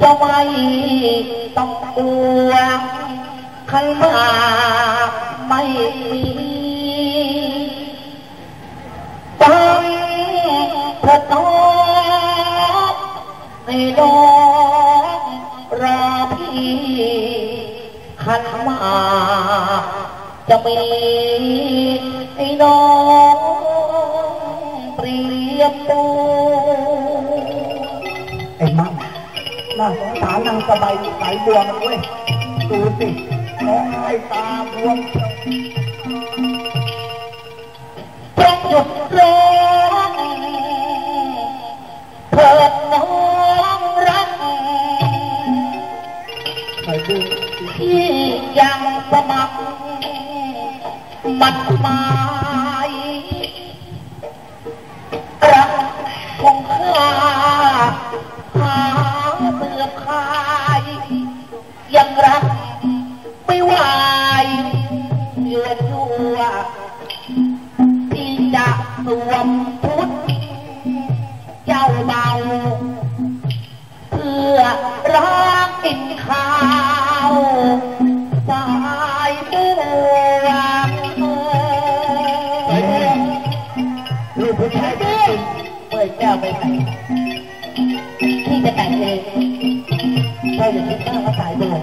จะไม่ต้องกลัวขันหมาไม่มีตั้งพระน้องให้น้องรอพี่ขันมาจะมีให้น้องเตรียมตัว น่าสงสารนางสบายสายบัวมันเว้ยดูสิน้องไอ้ตาบวมจงหยุดร้องเถิดน้องรักที่ยังสมัครมันหมายรักของข้า ที่จะสวมพุทธเจ้าเบา เพื่อร้างกินข้าวสายบัวลูกผู้ชายจริงเปิดแก้วไปไหนที่จะแต่งเองใช่หรือไม่ใช่ว่าสายบัว